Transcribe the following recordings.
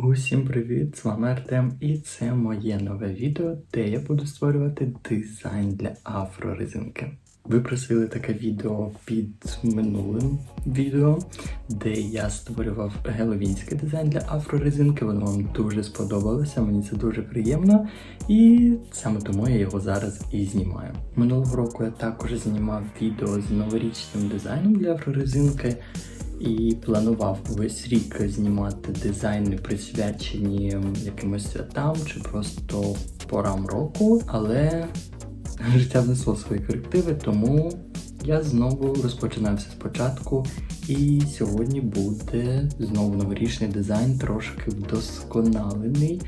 Усім привіт! З вами Артем, і це моє нове відео, де я буду створювати дизайн для афрорезинки. Ви просили таке відео під минулим відео, де я створював геловінський дизайн для афрорезинки. Воно вам дуже сподобалося, мені це дуже приємно, і саме тому я його зараз і знімаю. Минулого року я також знімав відео з новорічним дизайном для афрорезинки. І планував весь рік знімати дизайни, присвячені якимось святам чи просто порам року, але життя внесло свої корективи, тому я знову розпочинаю все спочатку. І сьогодні буде знову новорічний дизайн, трошки вдосконалений.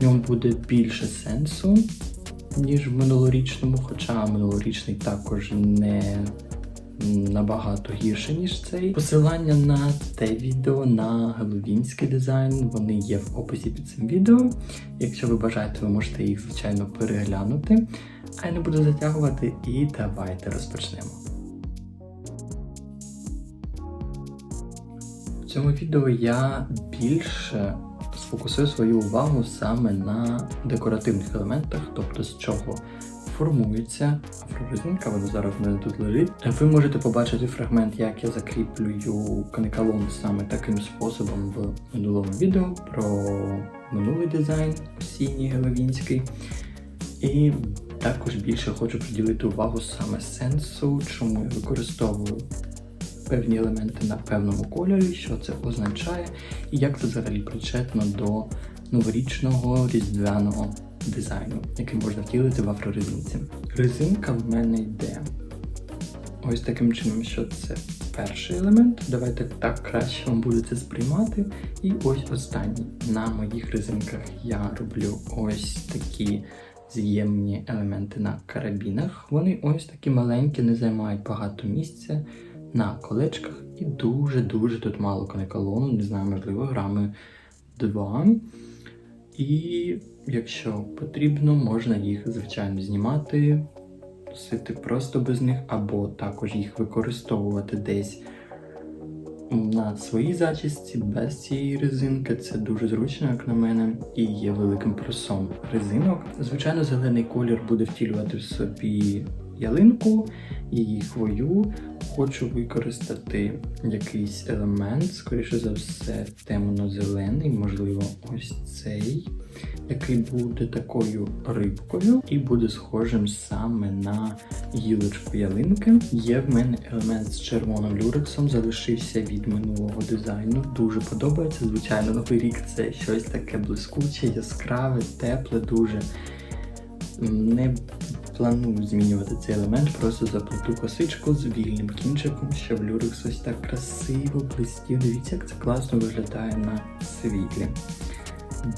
В ньому буде більше сенсу, ніж в минулорічному, хоча минулорічний також не набагато гірше, ніж цей. Посилання на те відео на геловінський дизайн, вони є в описі під цим відео. Якщо ви бажаєте, ви можете їх, звичайно, переглянути. А я не буду затягувати і давайте розпочнемо. В цьому відео я більше сфокусую свою увагу саме на декоративних елементах, тобто з чого формується афрорезинка, вона зараз в мене тут лежить. Ви можете побачити фрагмент, як я закріплюю канекалон саме таким способом в минулому відео про минулий дизайн осінній геловінський. І також більше хочу приділити увагу саме сенсу, чому я використовую певні елементи на певному кольорі, що це означає, і як це взагалі причетно до новорічного різдвяного дизайну, який можна втілити в афрорезинці. Резинка в мене йде ось таким чином, що це перший елемент. Давайте так краще вам буде це сприймати. І ось останній. На моїх резинках я роблю ось такі з'ємні елементи на карабінах. Вони ось такі маленькі, не займають багато місця на колечках і дуже-дуже тут мало канекалону, не знаю, можливо, грами 2. І якщо потрібно, можна їх, звичайно, знімати, носити просто без них, або також їх використовувати десь на своїй зачісті без цієї резинки. Це дуже зручно, як на мене, і є великим плюсом резинок. Звичайно, зелений колір буде втілювати в собі ялинку, її хвою. Хочу використати якийсь елемент, скоріше за все, темно-зелений, можливо, ось цей, який буде такою рибкою і буде схожим саме на гілочку ялинки. Є в мене елемент з червоним люрексом, залишився від минулого дизайну. Дуже подобається. Звичайно, новий рік це щось таке блискуче, яскраве, тепле, дуже. Не планую змінювати цей елемент, просто заплету косичку з вільним кінчиком, щоб люрекс ось так красиво блистів. Дивіться, як це класно виглядає на світлі.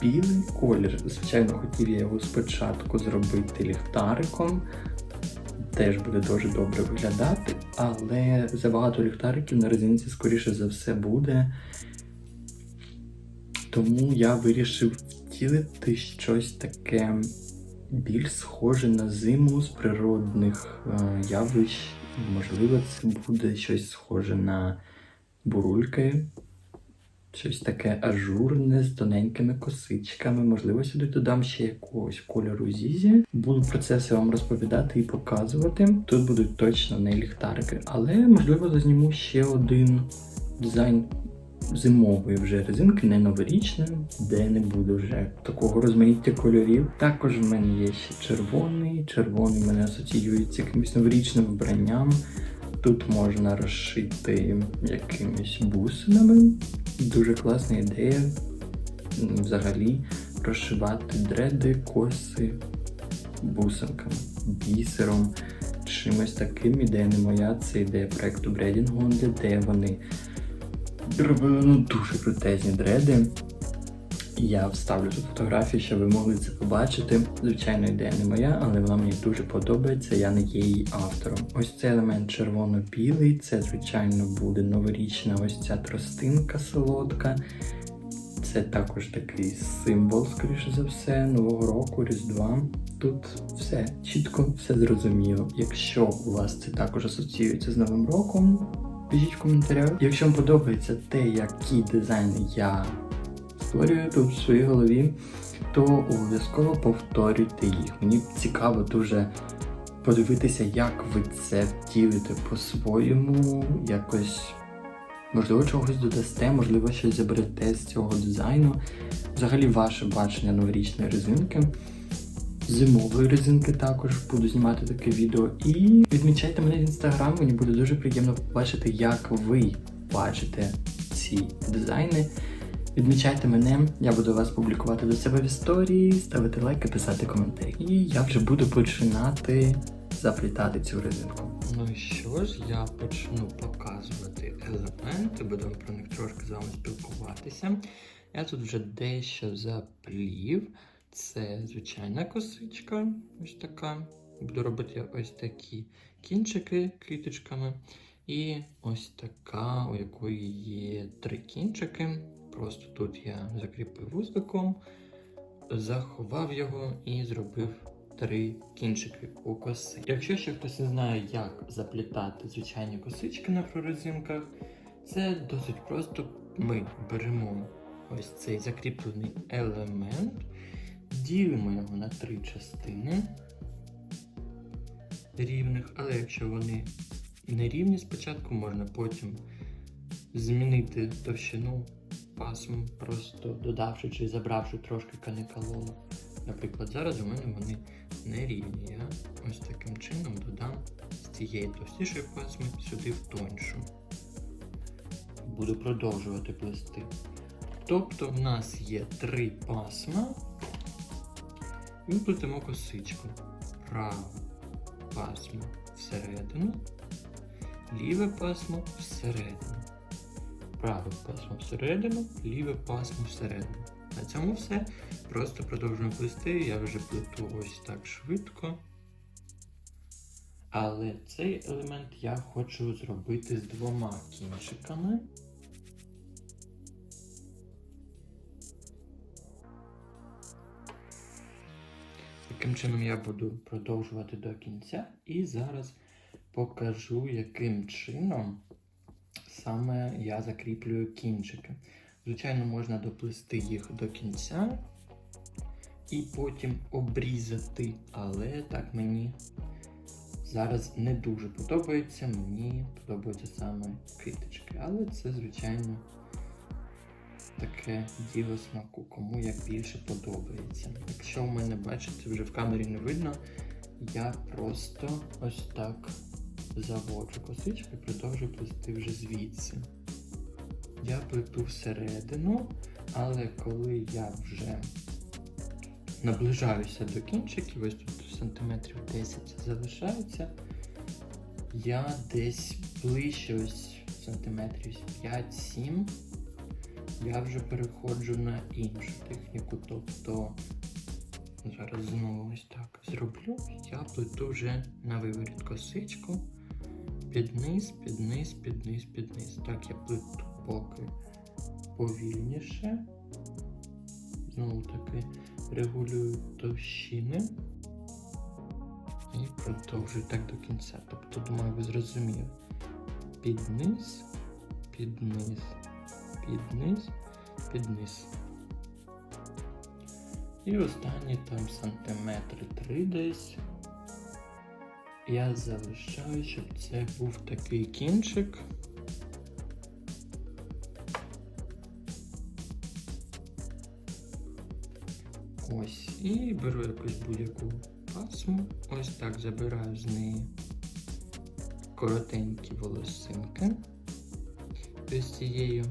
Білий колір, звичайно, хотів я його спочатку зробити ліхтариком. Теж буде дуже добре виглядати, але забагато ліхтариків на резинці, скоріше за все, буде. Тому я вирішив втілити щось таке більш схоже на зиму з природних е, явищ. Можливо, це буде щось схоже на бурульки, щось таке ажурне з тоненькими косичками. Можливо, сюди додам ще якогось кольору зізі. Буду про це все вам розповідати і показувати. Тут будуть точно не ліхтарики, але можливо зазніму ще один дизайн зимової вже резинки, не новорічної, де не буде вже такого розмаїття кольорів. Також в мене є ще червоний. Червоний мене асоціюється якимось новорічним вбранням. Тут можна розшити якимись бусинами. Дуже класна ідея взагалі розшивати дреди, коси бусинками, бісером, чимось таким. Ідея не моя, це ідея проекту Бредінг де вони робили ну, дуже крутезні дреди. Я вставлю тут фотографії, щоб ви могли це побачити. Звичайно, ідея не моя, але вона мені дуже подобається, я не є її автором. Ось цей елемент червоно-білий, це, звичайно, буде новорічна ось ця тростинка солодка. Це також такий символ, скоріше за все, Нового року, Різдва. Тут все чітко, все зрозуміло. Якщо у вас це також асоціюється з Новим роком, пишіть в коментарях. Якщо вам подобається те, які дизайни я створюю тут в своїй голові, то обов'язково повторюйте їх. Мені цікаво дуже подивитися, як ви це втілите по-своєму, якось. Можливо, чогось додасте, можливо, щось заберете з цього дизайну. Взагалі, ваше бачення новорічної резинки. Зимової резинки також буду знімати таке відео. І відмічайте мене в інстаграм, мені буде дуже приємно побачити, як ви бачите ці дизайни. Відмічайте мене, я буду вас публікувати до себе в історії, ставити лайки, писати коментарі. І я вже буду починати заплітати цю резинку. Ну і що ж, я почну показувати елементи, будемо про них трошки з вами спілкуватися. Я тут вже дещо заплів. Це звичайна косичка, ось така. Буду робити ось такі кінчики квіточками. І ось така, у якої є три кінчики. Просто тут я закріпив вузликом, заховав його і зробив три кінчики у коси. Якщо ще хтось не знає, як заплітати звичайні косички на прорезинках, це досить просто. Ми беремо ось цей закріплений елемент, ділимо його на три частини рівних, але якщо вони не рівні спочатку, можна потім змінити товщину пасм, просто додавши чи забравши трошки каникалону. Наприклад, зараз у мене вони не рівні. Я ось таким чином додам з цієї товстішої пасми сюди в тоньшу. Буду продовжувати плести. Тобто в нас є три пасма. Ми плетемо косичку. Праве пасмо всередину, ліве пасмо всередину. Праве пасмо всередину, ліве пасмо всередину. На цьому все. Просто продовжуємо плести. Я вже плету ось так швидко. Але цей елемент я хочу зробити з двома кінчиками. Таким чином я буду продовжувати до кінця і зараз покажу, яким чином саме я закріплюю кінчики. Звичайно, можна доплести їх до кінця і потім обрізати, але так мені зараз не дуже подобається. Мені подобаються саме квіточки. Але це, звичайно, таке діло смаку, кому як більше подобається. Якщо в мене, бачите, вже в камері не видно, я просто ось так заводжу косичку і продовжую плести вже звідси. Я плету всередину, але коли я вже наближаюся до кінчиків, ось тут сантиметрів 10 залишається, я десь ближче ось сантиметрів 5-7 я вже переходжу на іншу техніку. Тобто зараз знову ось так зроблю, я плету вже на виворіт косичку. Під низ, під низ, під низ, під низ. Так я плету поки повільніше. Знову таки регулюю товщини. І продовжую так до кінця. Тобто, думаю, ви зрозуміли. Під низ, під низ, під низ, під низ. І останні там сантиметри 3 десь. Я залишаю, щоб це був такий кінчик. Ось. І беру якусь будь-яку пасму. Ось так забираю з неї коротенькі волосинки. Ось цією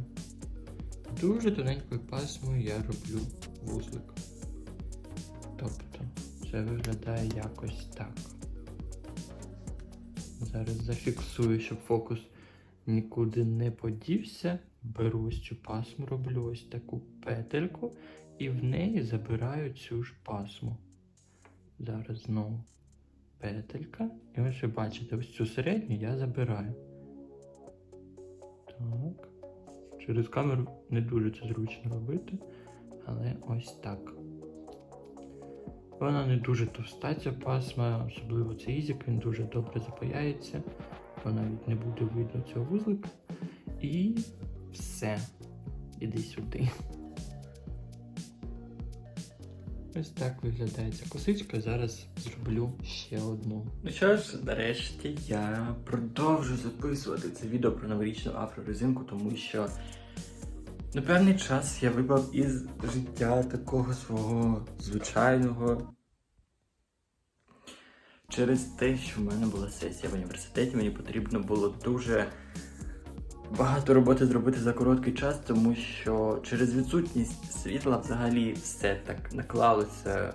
дуже тоненькою пасмою я роблю вузлик. Тобто це виглядає якось так. Зараз зафіксую, щоб фокус нікуди не подівся. Беру ось цю пасму, роблю ось таку петельку і в неї забираю цю ж пасму. Зараз знову петелька. І ось ви бачите, ось цю середню я забираю. Так. Через камеру не дуже це зручно робити, але ось так. Вона не дуже товста ця пасма, особливо цей ізік, він дуже добре запаяється, бо навіть не буде видно цього вузлика. І все. Іди сюди. Ось так виглядає ця косичка. Зараз зроблю ще одну. Ну що ж, нарешті я продовжу записувати це відео про новорічну афрорезинку, тому що на певний час я випав із життя такого свого звичайного. Через те, що в мене була сесія в університеті, мені потрібно було дуже багато роботи зробити за короткий час, тому що через відсутність світла взагалі все так наклалося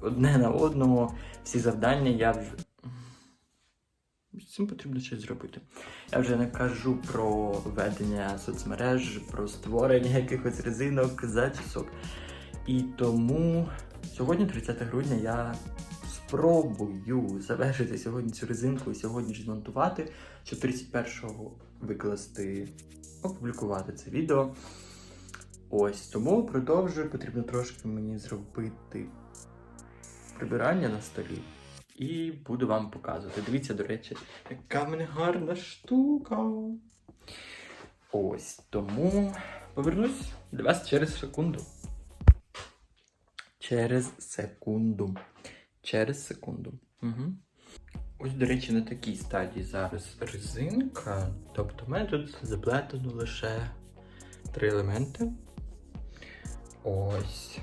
одне на одному. Всі завдання я вже. З цим потрібно щось зробити. Я вже не кажу про ведення соцмереж, про створення якихось резинок, зачісок. І тому сьогодні, 30 грудня, я спробую завершити сьогодні цю резинку і сьогодні ж змонтувати, щоб 31-го викласти, опублікувати це відео. Ось тому продовжую. Потрібно трошки мені зробити прибирання на столі. І буду вам показувати. Дивіться, до речі, яка в мене гарна штука. Ось тому повернусь до вас через секунду. Через секунду. Через секунду. Угу. Ось, до речі, на такій стадії зараз резинка. Тобто в мене тут заплетено лише три елементи. Ось.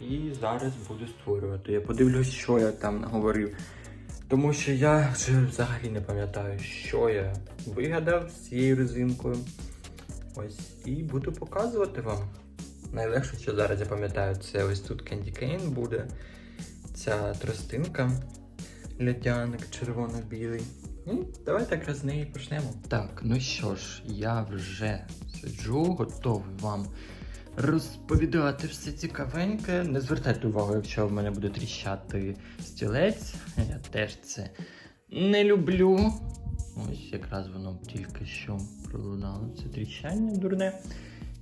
І зараз буду створювати. Я подивлюсь, що я там наговорив. Тому що я вже взагалі не пам'ятаю, що я вигадав з цією резинкою. Ось. І буду показувати вам. Найлегше, що зараз я пам'ятаю, це ось тут Candy Cane буде. Ця тростинка льодяник червоно-білий. І давайте якраз з неї почнемо. Так, ну що ж, я вже сиджу, готовий вам розповідати все цікавеньке. Не звертайте увагу, якщо в мене буде тріщати стілець. Я теж це не люблю. Ось якраз воно тільки що пролунало це тріщання дурне.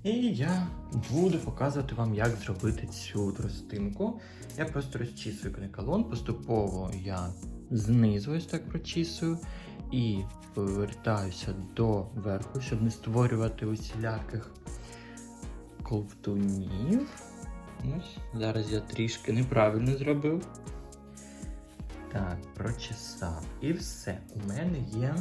І я буду показувати вам, як зробити цю тростинку. Я просто розчісую канекалон, поступово я знизу ось так прочісую і повертаюся до верху, щоб не створювати усіляких ковтунів. Ось, зараз я трішки неправильно зробив. Так, прочесав. І все. У мене є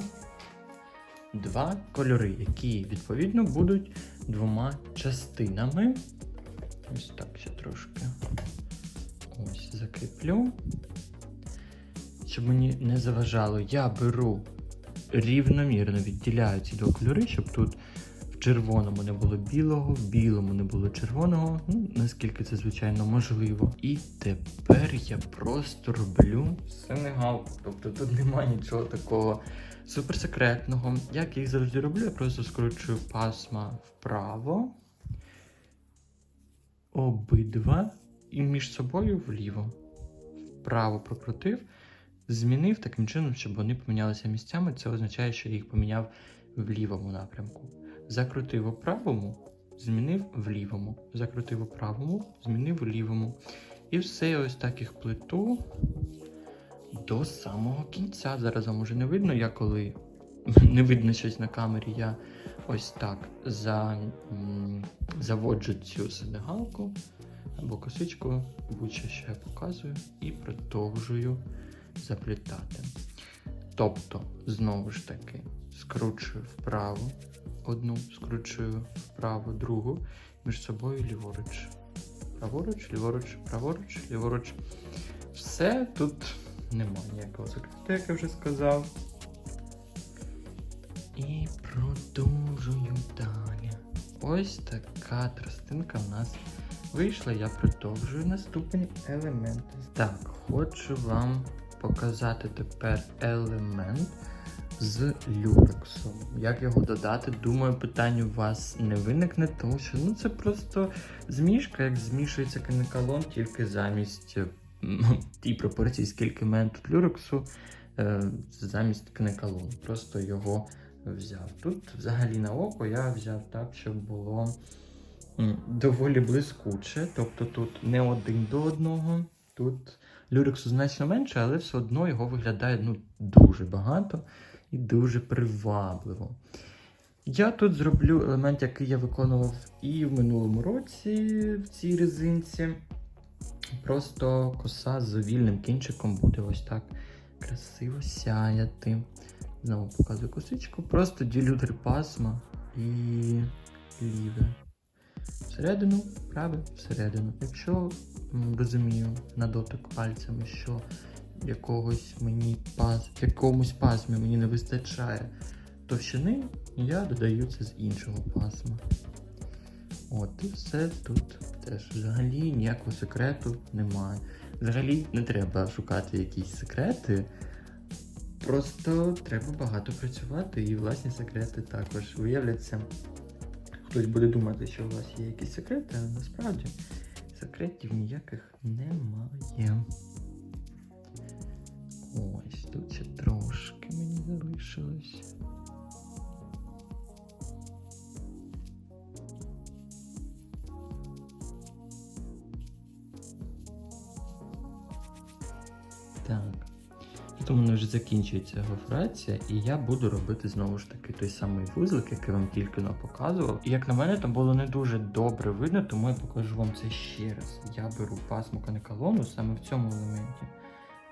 два кольори, які відповідно будуть двома частинами. Ось так ще трошки. Ось закріплю. Щоб мені не заважало, я беру рівномірно відділяю ці два кольори, щоб тут червоному не було білого, білому не було червоного, ну, наскільки це, звичайно, можливо. І тепер я просто роблю сенегалку. Тобто тут немає нічого такого суперсекретного. Як їх завжди роблю, я просто скручую пасма вправо, обидва і між собою вліво. Вправо прокрутив, змінив таким чином, щоб вони помінялися місцями. Це означає, що я їх поміняв в лівому напрямку. Закрутив у правому, змінив в лівому. Закрутив у правому, змінив в лівому. І все ось так їх плиту до самого кінця. Зараз вам уже не видно, я коли не видно щось на камері, я ось так за, заводжу цю сенегалку або косичку, будь-що що я показую, і продовжую заплітати. Тобто, знову ж таки, скручую вправо одну, скручую вправо другу, між собою ліворуч. Праворуч, ліворуч, праворуч, ліворуч. Все тут немає ніякого секрету, як я вже сказав. І продовжую далі. Ось така тростинка в нас вийшла. Я продовжую наступні елементи. Так, хочу вам показати тепер елемент з люрексом. Як його додати? Думаю, питань у вас не виникне, тому що ну це просто змішка, як змішується канекалон, тільки замість м, тій пропорції, скільки в мене тут люрексу, е, замість канекалону. Просто його взяв. Тут взагалі на око я взяв так, щоб було доволі блискуче. Тобто тут не один до одного. Тут люрексу значно менше, але все одно його виглядає ну, дуже багато і дуже привабливо. Я тут зроблю елемент, який я виконував і в минулому році в цій резинці. Просто коса з вільним кінчиком буде ось так красиво сяяти. Знову показую косичку. Просто ділю три пасма і ліве. Всередину, праве, всередину. Якщо розумію на дотик пальцями, що якогось мені пас, якомусь пасмі мені не вистачає товщини, я додаю це з іншого пасма. От, і все тут теж взагалі ніякого секрету немає. Взагалі не треба шукати якісь секрети. Просто треба багато працювати і власні секрети також виявляться. Хтось буде думати, що у вас є якісь секрети, а насправді секретів ніяких немає. Ось тут ще трошки мені залишилось. Так. Тут у мене вже закінчується гофрація, і я буду робити знову ж таки той самий вузлик, який вам тільки но показував. І як на мене, там було не дуже добре видно, тому я покажу вам це ще раз. Я беру пасму канекалону саме в цьому елементі.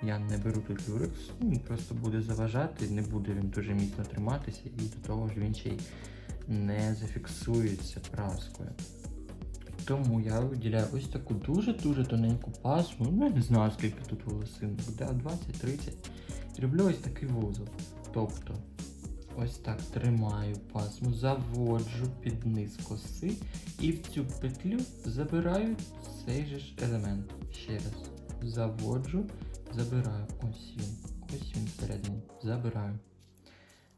Я не беру тут люрекс, він просто буде заважати, не буде він дуже міцно триматися, і до того ж він ще й не зафіксується праскою. Тому я виділяю ось таку дуже-дуже тоненьку пасму. Ну, я не знаю, скільки тут волосин буде, 20-30. І роблю ось такий вузол. Тобто, ось так тримаю пасму, заводжу під низ коси і в цю петлю забираю цей же ж елемент. Ще раз. Заводжу, забираю. Ось він. Ось він всередині. Забираю.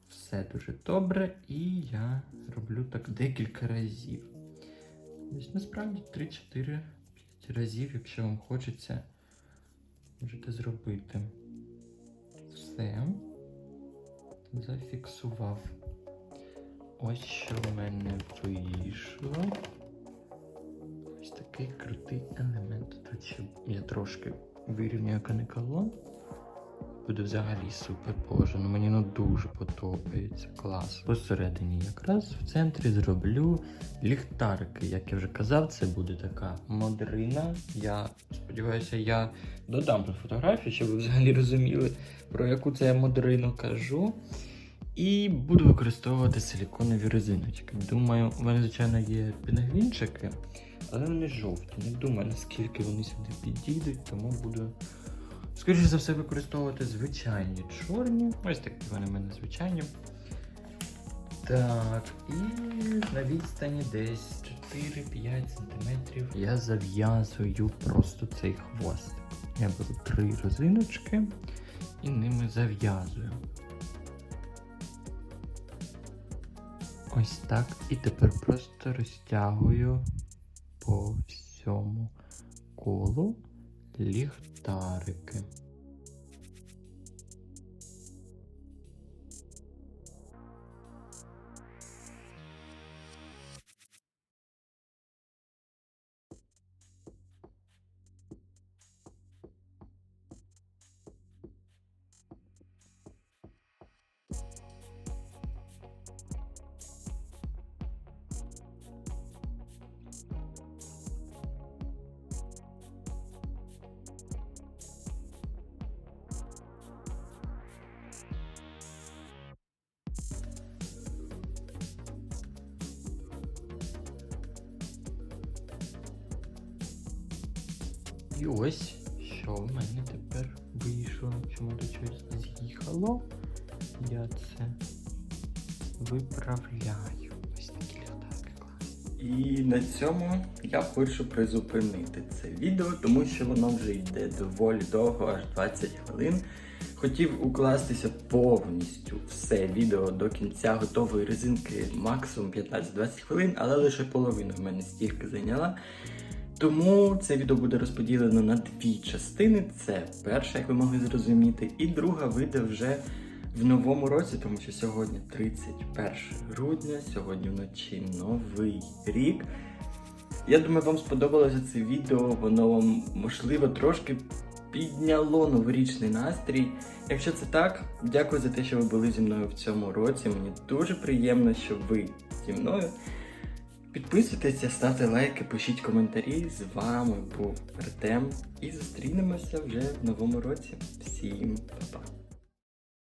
Все дуже добре, і я роблю так декілька разів. Десь насправді 3-4-5 разів, якщо вам хочеться, можете зробити. Все. Зафіксував. Ось що в мене вийшло. Ось такий крутий елемент. Тут я трошки вирівнюю канекалон. Буде взагалі супер боже. Ну мені ну дуже подобається. Клас. Посередині якраз в центрі зроблю ліхтарики. Як я вже казав, це буде така модрина. Я сподіваюся, я додам тут фотографії, щоб ви взагалі розуміли, про яку це я модрину кажу. І буду використовувати силіконові резиночки. Думаю, у мене, звичайно, є пінгвінчики, але вони жовті. Не думаю, наскільки вони сюди підійдуть, тому буду. Скоріше за все використовувати звичайні чорні. Ось такі вони в мене звичайні. Так, і на відстані десь 4-5 см я зав'язую просто цей хвостик. Я беру три резиночки і ними зав'язую. Ось так. І тепер просто розтягую колу ліхтарики. І ось що в мене тепер вийшло. Чому до чогось з'їхало? Я це виправляю. Ось такі ліхтарки класні. І на цьому я хочу призупинити це відео, тому що воно вже йде доволі довго, аж 20 хвилин. Хотів укластися повністю все відео до кінця готової резинки максимум 15-20 хвилин, але лише половина в мене стільки зайняла. Тому це відео буде розподілено на дві частини. Це перша, як ви могли зрозуміти, і друга вийде вже в новому році, тому що сьогодні 31 грудня, сьогодні вночі новий рік. Я думаю, вам сподобалося це відео, воно вам можливо трошки підняло новорічний настрій. Якщо це так, дякую за те, що ви були зі мною в цьому році. Мені дуже приємно, що ви зі мною. Підписуйтеся, ставте лайки, пишіть коментарі. З вами був Артем. І зустрінемося вже в новому році. Всім па-па!